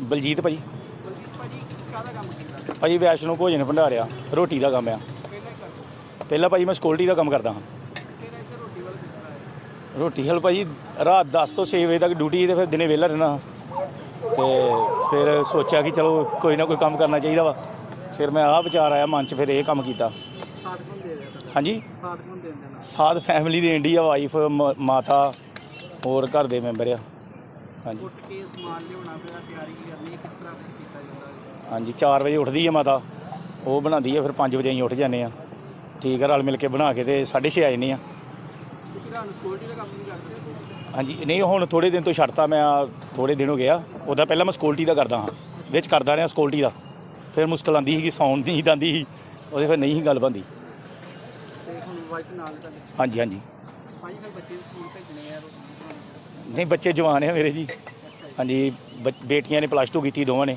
ਬਲਜੀਤ ਭਾਜੀ। ਬਲਜੀਤ ਭਾਜੀ ਕਾਹਦਾ ਕੰਮ ਕੀਤਾ? ਭਾਜੀ ਵੈਸ਼ਨੂ ਭੋਜਨ ਭੰਡਾਰਿਆ ਰੋਟੀ ਦਾ ਕੰਮ ਆ। ਪਹਿਲਾਂ ਕਰ ਪਹਿਲਾਂ ਭਾਜੀ ਮੈਂ ਸਕਿਉਰਟੀ ਦਾ ਕੰਮ ਕਰਦਾ ਹਾਂ। ਰੋਟੀ ਹਲ ਭਾਜੀ ਰਾਤ 10 ਤੋਂ 6 ਵਜੇ ਤੱਕ ਡਿਊਟੀ ਤੇ ਫਿਰ ਦਿਨੇ ਵਿਹਲਾ ਰਹਿਣਾ। ਤੇ ਫਿਰ ਸੋਚਿਆ ਕਿ ਚਲੋ ਕੋਈ ਨਾ ਕੋਈ ਕੰਮ ਕਰਨਾ ਚਾਹੀਦਾ ਵਾ। ਫਿਰ ਮੈਂ ਆਹ ਵਿਚਾਰ ਆਇਆ ਮਨ 'ਚ ਫਿਰ ਇਹ ਕੰਮ ਕੀਤਾ। ਹਾਂਜੀ? ਸਾਥ ਕੌਣ ਦੇਣਾ ਫੈਮਿਲੀ ਦੇ ਇੰਡੀਆ ਵਾਈਫ ਮਾਤਾ ਹੋਰ ਘਰ ਦੇ ਮੈਂਬਰ ਆ। ਹਾਂਜੀ। ਉੱਠ ਕੇ ਸਮਾਨ ਲਿਆਉਣਾ ਪਿਆ ਤਿਆਰੀ ਕਰਨੀ ਕਿਸ ਤਰ੍ਹਾਂ ਫਿਰ ਕੀਤਾ ਜਾਂਦਾ ਹੈ ਹਾਂਜੀ 4 ਵਜੇ ਉੱਠਦੀ ਹੈ ਮਾਤਾ। ਉਹ ਬਣਾਉਂਦੀ ਹੈ ਫਿਰ 5 ਵਜੇ ਅਸੀਂ ਉੱਠ ਜਾਂਦੇ ਆ। ਠੀਕ ਹੈ ਰਲ ਮਿਲ ਕੇ ਬਣਾ ਕੇ ਤੇ 6:30 ਆ ਜਾਂਦੇ ਆ। ਤੁਸੀਂ ਰਾਤ ਨੂੰ ਸਿਕਿਉਰਿਟੀ ਦਾ ਕੰਮ ਨਹੀਂ ਕਰਦੇ ਹਾਂਜੀ ਨਹੀਂ ਹੁਣ ਥੋੜੇ ਦਿਨ ਤੋਂ ਛੱਡਤਾ ਮੈਂ ਥੋੜੇ ਦਿਨ ਹੋ ਗਿਆ ਉਹਦਾ ਪਹਿਲਾਂ ਮੈਂ ਸਕਿਉਰਟੀ ਦਾ ਕਰਦਾ ਹਾਂ। ਵਿੱਚ ਕਰਦਾ ਰਿਹਾ ਸਕਿਉਰਟੀ ਦਾ। ਫਿਰ ਮੁਸ਼ਕਲ ਆਂਦੀ ਸੀ ਕਿ ਸੌਣ ਦੀ ਆਂਦੀ ਸੀ। ਉਹਦੇ ਫਿਰ ਨਹੀਂ ਗੱਲ ਬੰਦੀ ਹਾਂਜੀ ਹਾਂਜੀ। ਭਾਜੀ ਫਿਰ ਬੱਚੇ ਨੂੰ ਸਕੂਲ ਭੇਜਣੇ ਆ ਰੋਟੀ ਬਣਾਉਣੀ। ਨਹੀਂ ਬੱਚੇ ਜਵਾਨ ਆ ਮੇਰੇ ਜੀ। ਹਾਂਜੀ ਬੇਟੀਆਂ ਨੇ ਪਲੱਸ 2 ਕੀਤੀ ਦੋਵਾਂ ਨੇ।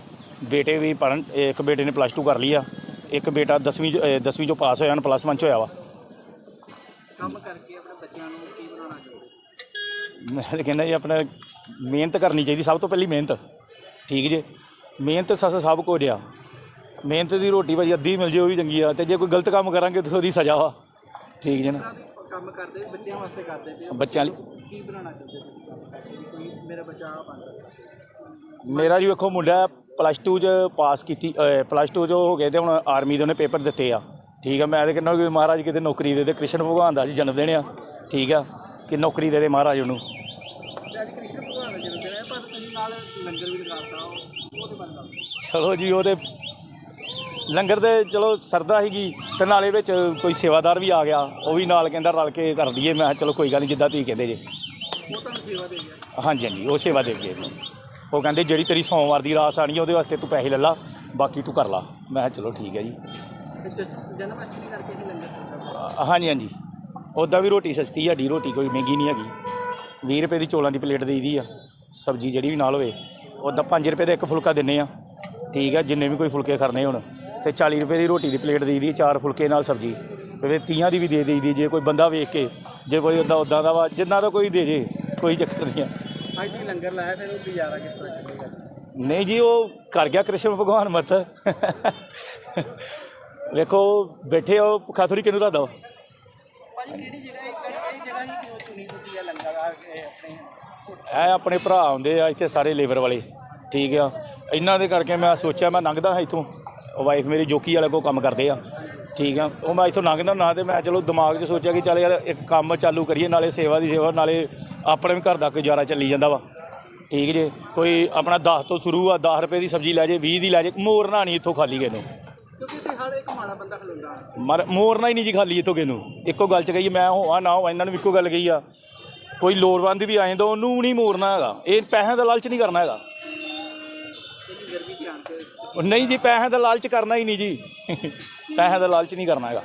ਬੇਟੇ ਵੀ ਪੜ੍ਹਨ ਇੱਕ ਬੇਟੇ ਨੇ ਪਲੱਸ 2 ਕਰ ਲਈ ਆ। ਇੱਕ ਬੇਟਾ 10ਵੀਂ 10ਵੀਂ ਚੋਂ ਪਾਸ ਹੋਇਆ ਹਨ ਪਲੱਸ 1 ਚ ਹੋਇਆ ਵਾ। ਕੰਮ ਕਰਕੇ ਆਪਣੇ ਬੱਚਿਆਂ ਨੂੰ ਕੀ ਬਣਾਉਣਾ ਚਾਹੁੰਦੇ? ਮੈਂ ਤਾਂ ਕਹਿੰਦਾ ਜੀ ਆਪਣਾ ਮਿਹਨਤ ਕਰਨੀ ਚਾਹੀਦੀ ਸਭ ਤੋਂ ਪਹਿਲੀ ਮਿਹਨਤ। ਠੀਕ ਜੇ? ਮਿਹਨਤ ਸਸ ਸਭ ਕੁਝ ਆ ਮਿਹਨਤ ਦੀ ਰੋਟੀ ਭਾਜੀ ਅੱਧੀ ਮਿਲ ਜੇ ਉਹ ਵੀ ਚੰਗੀ ਆ। ਤੇ ਜੇ ਕੋਈ ਗਲਤ ਕੰਮ ਕਰਾਂਗੇ ਤਾਂ ਉਹਦੀ ਸਜ਼ਾ ਵਾ। ਠੀਕ ਜੇ ਨਾ? ਕੰਮ ਕਰਦੇ ਬੱਚਿਆਂ ਵਾਸਤੇ ਕਰਦੇ ਪਏ ਹੋ। ਬੱਚਿਆਂ ਲਈ। ਕੀ ਬਣਾਉਣਾ ਚਾਹੁੰਦੇ ਹੋ? ਵੀ? ਕੋਈ ਮੇਰਾ ਬੱਚਾ ਆ ਬਣਦਾ ਮੇਰਾ ਜੀ ਵੇਖੋ ਮੁੰਡਾ ਪਲੱਸ 2 ਚ ਪਾਸ ਕੀਤੀ ਪਲੱਸ 2 ਚ ਹੋ ਗਏ ਤੇ ਹੁਣ ਆਰਮੀ ਦੇ ਉਹਨੇ ਪੇਪਰ ਦਿੱਤੇ ਆ। ਠੀਕ ਆ ਮੈਂ ਤਾਂ ਕਹਿੰਦਾ ਕਿ ਮਹਾਰਾਜ ਕਿਤੇ ਨੌਕਰੀ ਦੇ ਦੇ ਕ੍ਰਿਸ਼ਨ ਭਗਵਾਨ ਦਾ ਜੀ ਜਨਮ ਦਿਨ ਆ। ਠੀਕ ਆ ਕਿ ਨੌਕਰੀ ਦੇ ਦੇ ਮਹਾਰਾਜ ਉਹਨੂੰ। ਵੀ ਲਗਾਤਾ ਉਹ ਉਹਦੇ ਬਾਰੇ ਦੱਸੋ ਚਲੋ ਜੀ ਉਹਦੇ ਲੰਗਰ ਦੇ ਚਲੋ ਸਰਦਾ ਸੀਗੀ ਤੇ ਨਾਲੇ ਵਿੱਚ ਕੋਈ ਸੇਵਾਦਾਰ ਵੀ ਆ ਗਿਆ ਉਹ ਵੀ ਨਾਲ ਕਹਿੰਦਾ ਰਲ ਕੇ ਕਰ ਦਈਏ ਮੈਂ ਕਿਹਾ ਚਲੋ ਕੋਈ ਗੱਲ ਨਹੀਂ ਜਿੱਦਾਂ ਤੁਸੀਂ ਕਹਿੰਦੇ ਜੇ। ਉਹ ਤੁਹਾਨੂੰ ਸੇਵਾ ਦੇ ਗਿਆ? ਹਾਂਜੀ ਹਾਂਜੀ ਉਹ ਸੇਵਾ ਦੇ ਗਏ ਉਹ ਕਹਿੰਦੇ ਜਿਹੜੀ ਤੇਰੀ ਸੋਮਵਾਰ ਦੀ ਰਾਸ ਆਣੀ ਉਹਦੇ ਵਾਸਤੇ ਤੂੰ ਪੈਸੇ ਲੈ ਲਾ ਬਾਕੀ ਤੂੰ ਕਰ ਲਾ। ਮੈਂ ਕਿਹਾ ਚਲੋ ਠੀਕ ਹੈ ਜੀ। ਜਨਮ ਅਸ਼ਟਮੀ ਕਰਕੇ ਹੀ ਲੰਗਰ ਹਾਂਜੀ ਹਾਂਜੀ। ਉੱਦਾਂ ਵੀ ਰੋਟੀ ਸਸਤੀ ਸਾਡੀ ਰੋਟੀ ਕੋਈ ਮਹਿੰਗੀ ਨਹੀਂ ਹੈਗੀ। 20 ਰੁਪਏ ਦੀ ਚੋਲਾਂ ਦੀ ਪਲੇਟ ਦੇਈਦੀ ਆ ਸਬਜ਼ੀ ਜਿਹੜੀ ਵੀ ਨਾਲ ਹੋਵੇ ਉੱਦਾਂ 5 ਰੁਪਏ ਦਾ ਇੱਕ ਫੁਲਕਾ ਦਿੰਨੇ ਆ। ਠੀਕ ਆ ਜਿੰਨੇ ਵੀ ਕੋਈ ਫੁਲਕੇ ਕਰਨੇ ਹੁਣ। ਤੇ 40 ਰੁਪਏ ਦੀ ਰੋਟੀ ਦੀ ਪਲੇਟ ਦੇਈਦੀ ਆ, ਚਾਰ ਫੁਲਕੇ ਨਾਲ ਸਬਜ਼ੀ। ਤੇ 30 ਦੀ ਵੀ ਦੇ ਦੇਈਦੀ ਜੇ ਕੋਈ ਬੰਦਾ ਵੇਖ ਕੇ ਜੇ ਕੋਈ ਉੱਦਾਂ ਉੱਦਾਂ ਦਾ ਵਾ ਜਿੰਨਾ ਦਾ ਕੋਈ ਦੇ ਜੇ ਕੋਈ ਚੱਕਰ ਨਹੀਂ ਆ। ਅੱਜ ਦੀ ਲੰਗਰ ਲਾਇਆ ਫਿਰ ਉਹ ਗੁਜ਼ਾਰਾ ਕਿਸ ਤਰ੍ਹਾਂ ਚੱਲੇਗਾ ਨਹੀਂ ਜੀ ਉਹ ਕਰ ਗਿਆ ਕ੍ਰਿਸ਼ਨ ਭਗਵਾਨ ਮਤ। ਵੇਖੋ ਬੈਠੇ ਹੋ ਭੁੱਖਾ ਥੋੜੀ ਕਿਨੂੰ ਰੱਖਦਾ ਭਾਜੀ ਕਿਹੜੀ ਜਗ੍ਹਾ ਹੈ ਕਿਹੜੀ ਜਗ੍ਹਾ ਹੀ ਕਿਉਂ ਚੁਣੀ ਤੁਸੀਂ ਇਹ ਲੰਗਰ ਆਪਣੇ ਇਹ ਆਪਣੇ ਭਰਾ ਆਉਂਦੇ ਆ ਇੱਥੇ ਸਾਰੇ ਲੇਬਰ ਵਾਲੇ। ਠੀਕ ਆ। ਇਹਨਾਂ ਦੇ ਕਰਕੇ ਮੈਂ ਸੋਚਿਆ ਮੈਂ ਲੰਘਦਾ ਹਾਂ ਇੱਥੋਂ। ਵਾਈਫ ਮੇਰੀ ਜੋਕੀ ਵਾਲੇ ਕੋਲ ਕੰਮ ਕਰਦੇ ਆ। ਠੀਕ ਆ। ਉਹ ਮੈਂ ਇੱਥੋਂ ਲੰਘਦਾ ਨਾ ਤੇ ਮੈਂ ਚਲੋ ਦਿਮਾਗ 'ਚ ਸੋਚਿਆ ਕਿ ਚੱਲ ਯਾਰ ਇੱਕ ਕੰਮ ਚਾਲੂ ਕਰੀਏ, ਨਾਲੇ ਸੇਵਾ ਦੀ ਸੇਵਾ, ਨਾਲੇ ਆਪਣੇ ਵੀ ਘਰ ਦਾ ਗੁਜ਼ਾਰਾ ਚੱਲੀ ਜਾਂਦਾ ਵਾ। ਠੀਕ ਜੇ? ਕੋਈ ਆਪਣਾ 10 ਤੋਂ ਸ਼ੁਰੂ ਆ 10 ਰੁਪਏ ਦੀ ਸਬਜ਼ੀ ਲੈ ਜੇ 20 ਦੀ ਲੈ ਜੇ, ਮੋਰਨਾ ਨਹੀਂ ਇੱਥੋਂ ਖਾਲੀ ਗਏ ਨੂੰ। ਮਰ, ਮੋਰਨਾ ਹੀ ਨਹੀਂ ਜੀ ਖਾਲੀ ਇੱਥੋਂ ਕਿਨੂੰ ਇੱਕੋ ਗੱਲ ਚ ਕਹੀ ਮੈਂ ਹੋਵਾਂ ਨਾ ਹੋਵਾਂ ਇਹਨਾਂ ਨੂੰ ਵੀ ਇੱਕੋ ਗੱਲ ਕਹੀ ਆ। ਕੋਈ ਲੋੜਵੰਦ ਵੀ ਆਏ ਤਾਂ ਉਹਨੂੰ ਨਹੀਂ ਮੋਰਨਾ ਹੈਗਾ। ਇਹ ਪੈਸਿਆਂ ਦਾ ਲਾਲਚ ਨਹੀਂ ਕਰਨਾ ਹੈਗਾ। ਨਹੀਂ ਜੀ ਪੈਸੇ ਦਾ ਲਾਲਚ ਕਰਨਾ ਹੀ ਨਹੀਂ ਜੀ। ਪੈਸੇ ਦਾ ਲਾਲਚ ਨਹੀਂ ਕਰਨਾ ਹੈਗਾ।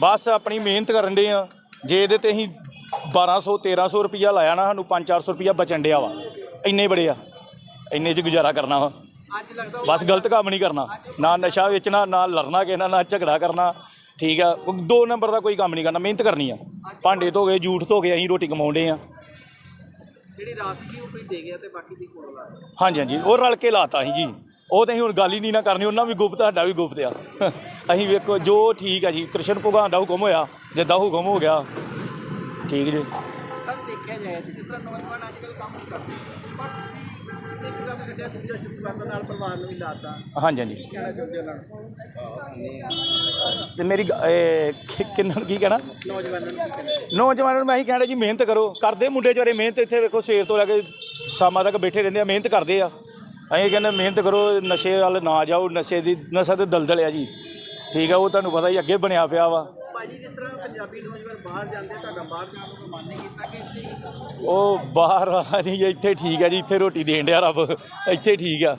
ਬਸ ਆਪਣੀ ਮਿਹਨਤ ਕਰਨ ਦੇ ਆ। ਜੇ ਇਹਦੇ ਤੇ ਅਸੀਂ 1200 1300 ਰੁਪਇਆ ਲਾਇਆ ਨਾ ਸਾਨੂੰ 5-400 ਰੁਪਇਆ ਬਚਣ ਡਿਆ ਵਾ। ਇੰਨੇ ਬੜੇ ਆ। ਇੰਨੇ 'ਚ ਗੁਜ਼ਾਰਾ ਕਰਨਾ ਵਾ। ਬਸ ਗਲਤ ਕੰਮ ਨਹੀਂ ਕਰਨਾ। ਨਾ ਨਸ਼ਾ ਵੇਚਣਾ, ਨਾ ਲੜਨਾ ਕਿਸੇ ਨਾਲ, ਨਾ ਝਗੜਾ ਕਰਨਾ। ਠੀਕ ਆ। ਦੋ ਨੰਬਰ ਦਾ ਕੋਈ ਕੰਮ ਨਹੀਂ ਕਰਨਾ। ਮਿਹਨਤ ਕਰਨੀ ਆ। ਭਾਂਡੇ ਧੋ ਗਏ, ਜੂਠ ਧੋ ਗਏ ਅਸੀਂ ਰੋਟੀ ਕਮਾਉਂਦੇ ਆ। ਜਿਹੜੀ ਰਾਸ ਸੀ ਉਹ ਕੋਈ ਦੇ ਗਿਆ ਤੇ ਬਾਕੀ ਦੀ ਕੋਲ ਲਾ ਹਾਂਜੀ ਹਾਂਜੀ। ਉਹ ਰਲ ਕੇ ਲਾਤਾ ਸੀ ਜੀ। ਉਹ ਤਾਂ ਅਸੀਂ ਹੁਣ ਗੱਲ ਹੀ ਨਹੀਂ ਨਾ ਕਰਨੀ ਉਹਨਾਂ ਵੀ ਗੁਪਤ ਸਾਡਾ ਵੀ ਗੁਪਤ ਆ। ਅਸੀਂ ਵੇਖੋ ਜੋ ਠੀਕ ਆ ਜੀ। ਕ੍ਰਿਸ਼ਨ ਭਗਵਾਨ ਦਾ ਹੁਕਮ ਹੋਇਆ ਜਿੱਦਾਂ ਹੁਕਮ ਹੋ ਗਿਆ ਠੀਕ ਜੀ। ਸਭ ਦੇਖਿਆ ਜਾਏ ਤੇ ਜਿਸ ਤਰ੍ਹਾਂ ਨੌਜਵਾਨ ਅੱਜ ਕੱਲ੍ਹ ਕੰਮ ਕਰਦੇ ਪਰ ਇੱਕ ਕੰਮ ਕੱਢਿਆ ਦੂਜਾ ਸ਼ੁਰੂ ਕਰਨ ਨਾਲ ਪਰਿਵਾਰ ਨੂੰ ਵੀ ਲਾਤਾ? ਹਾਂਜੀ ਹਾਂਜੀ। ਕਹਿਣਾ ਚਾਹੁੰਦੇ ਉਹਨਾਂ ਨੂੰ? ਤੇ ਮੇਰੀ ਗ- ਇਹ ਕਿ- ਕਿੰਨਾ ਕੀ ਕਹਿਣਾ? ਨੌਜਵਾਨਾਂ ਨੂੰ ਕੀ ਕਹਿਣਾ? ਨੌਜਵਾਨਾਂ ਨੂੰ ਮੈਂ ਇਹੀ ਕਹਿਣਾ ਜੀ ਮਿਹਨਤ ਕਰੋ। ਕਰਦੇ ਮੁੰਡੇ ਚਾਰੇ ਮਿਹਨਤ ਇੱਥੇ ਵੇਖੋ ਸਵੇਰ ਤੋਂ ਲੈ ਕੇ ਸ਼ਾਮਾਂ ਤੱਕ ਬੈਠੇ ਰਹਿੰਦੇ ਆ ਮਿਹਨਤ ਕਰਦੇ ਆ। ਅਸੀਂ ਕਹਿੰਦੇ ਮਿਹਨਤ ਕਰੋ ਨਸ਼ੇ ਵੱਲ ਨਾ ਜਾਓ ਨਸ਼ੇ ਦੀ ਨਸ਼ਾ ਤੇ ਦਲਦਲ ਆ ਜੀ। ਠੀਕ ਆ ਉਹ ਤੁਹਾਨੂੰ ਪਤਾ ਹੀ ਅੱਗੇ ਬਣਿਆ ਪਿਆ ਵਾ। ਭਾਜੀ, ਜਿਸ ਤਰ੍ਹਾਂ ਪੰਜਾਬੀ ਨੌਜਵਾਨ ਬਾਹਰ ਜਾਂਦੇ, ਤੁਹਾਡਾ ਬਾਹਰ ਜਾਣ ਨੂੰ ਮਨ ਨਹੀਂ ਕੀਤਾ ਕਿ ਇੱਥੇ ਹੀ ਉਹ ਬਾਹਰ ਆ ਜੀ ਇੱਥੇ ਠੀਕ ਆ ਜੀ, ਇੱਥੇ ਰੋਟੀ ਦੇਣ ਡਿਆ ਰੱਬ, ਇੱਥੇ ਠੀਕ ਆ।